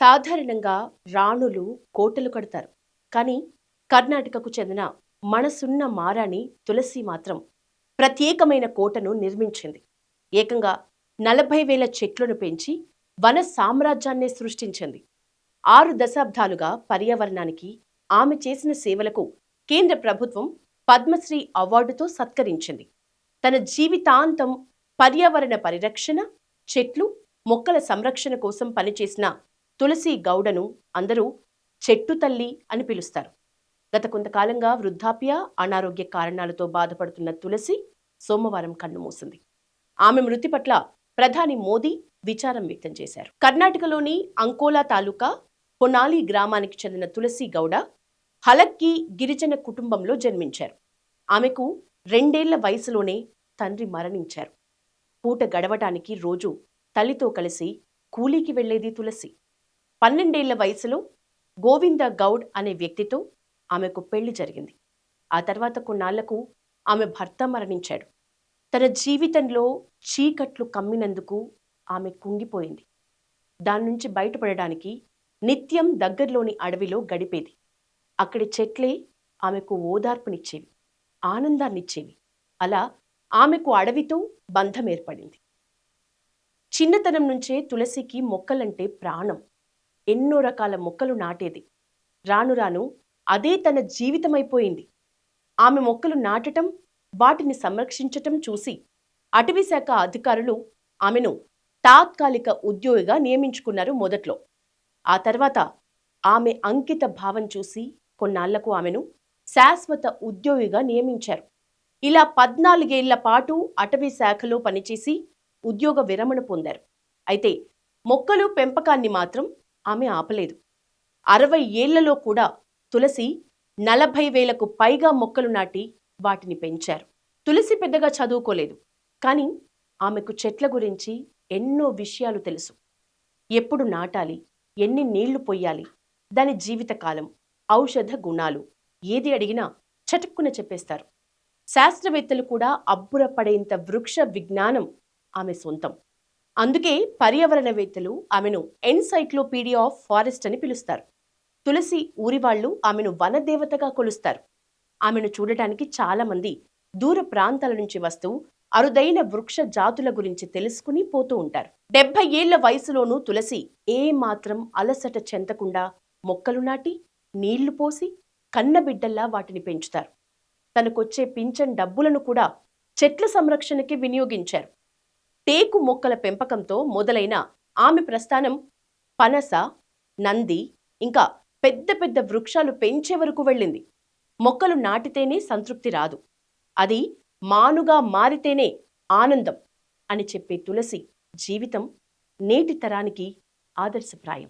సాధారణంగా రాణులు కోటలు కడతారు. కానీ కర్ణాటకకు చెందిన మనసున్న మారాణి తులసి మాత్రం ప్రత్యేకమైన కోటను నిర్మించింది. ఏకంగా నలభై వేల చెట్లను పెంచి వన సామ్రాజ్యాన్నే సృష్టించింది. ఆరు దశాబ్దాలుగా పర్యావరణానికి ఆమె చేసిన సేవలకు కేంద్ర ప్రభుత్వం పద్మశ్రీ అవార్డుతో సత్కరించింది. తన జీవితాంతం పర్యావరణ పరిరక్షణ చెట్లు మొక్కల సంరక్షణ కోసం పనిచేసిన తులసి గౌడను అందరూ చెట్టు తల్లి అని పిలుస్తారు. గత కొంతకాలంగా వృద్ధాప్య అనారోగ్య కారణాలతో బాధపడుతున్న తులసి సోమవారం కన్నుమూసింది ఆమె మృతి పట్ల ప్రధాని మోదీ విచారం వ్యక్తం చేశారు. కర్ణాటకలోని అంకోలా తాలూకా పొనాలి గ్రామానికి చెందిన తులసి గౌడ హలక్కి గిరిజన కుటుంబంలో జన్మించారు. ఆమెకు రెండేళ్ళ వయసులోనే తండ్రి మరణించారు. పూట గడవటానికి రోజు తల్లితో కలిసి కూలీకి వెళ్ళేది తులసి. పన్నెండేళ్ళ వయసులో గోవింద గౌడ్ అనే వ్యక్తితో ఆమెకు పెళ్ళి జరిగింది. ఆ తర్వాత కొన్నాళ్ళకు ఆమె భర్త మరణించాడు. తన జీవితంలో చీకట్లు కమ్మినందుకు ఆమె కుంగిపోయింది. దాని నుంచి బయటపడడానికి నిత్యం దగ్గరలోని అడవిలో గడిపేది. అక్కడి చెట్లే ఆమెకు ఓదార్పునిచ్చేవి ఆనందాన్నిచ్చేవి. అలా ఆమెకు అడవితో బంధం ఏర్పడింది. చిన్నతనం నుంచే తులసికి మొక్కలంటే ప్రాణం. ఎన్నో రకాల మొక్కలు నాటేది. రాను రాను అదే తన జీవితమైపోయింది. ఆమె మొక్కలు నాటటం వాటిని సంరక్షించటం చూసి అటవీ శాఖ అధికారులు ఆమెను తాత్కాలిక ఉద్యోగిగా నియమించుకున్నారు మొదట్లో. ఆ తర్వాత ఆమె అంకిత భావం చూసి కొన్నాళ్ళకు ఆమెను శాశ్వత ఉద్యోగిగా నియమించారు. ఇలా పద్నాలుగేళ్ళ పాటు అటవీ శాఖలో పనిచేసి ఉద్యోగ విరమణ పొందారు. అయితే మొక్కలు పెంపకాన్ని మాత్రం ఆమె ఆపలేదు. అరవై ఏళ్ళలో కూడా తులసి నలభై వేలకు పైగా మొక్కలు నాటి వాటిని పెంచారు. తులసి పెద్దగా చదువుకోలేదు. కానీ ఆమెకు చెట్ల గురించి ఎన్నో విషయాలు తెలుసు. ఎప్పుడు నాటాలి? ఎన్ని నీళ్ళు పొయ్యాలి దాని జీవితకాలం ఔషధ గుణాలు ఏది అడిగినా చటుక్కున చెప్పేస్తారు. శాస్త్రవేత్తలు కూడా అబ్బురపడేంత వృక్ష విజ్ఞానం ఆమె సొంతం. అందుకే పర్యావరణవేత్తలు ఆమెను ఎన్సైక్లోపీడియా ఆఫ్ ఫారెస్ట్ అని పిలుస్తారు. తులసి ఊరివాళ్ళు ఆమెను వనదేవతగా కొలుస్తారు. ఆమెను చూడటానికి చాలామంది దూర ప్రాంతాల నుంచి వస్తూ అరుదైన వృక్ష జాతుల గురించి తెలుసుకుని పోతూ ఉంటారు. డెబ్బై ఏళ్ళ వయసులోనూ తులసి ఏ మాత్రం అలసట చెందకుండా మొక్కలు నాటి నీళ్ళు పోసి కన్నబిడ్డల్లా వాటిని పెంచుతారు. తనకొచ్చే పింఛన్ డబ్బులను కూడా చెట్ల సంరక్షణకి వినియోగించారు. టేకు మొక్కల పెంపకంతో మొదలైన ఆమె ప్రస్థానం పనస నంది ఇంకా పెద్ద పెద్ద వృక్షాలు పెంచే వరకు వెళ్ళింది. మొక్కలు నాటితేనే సంతృప్తి రాదు. అది మానుగా మారితేనే ఆనందం అని చెప్పే తులసి జీవితం నేటి తరానికి ఆదర్శప్రాయం.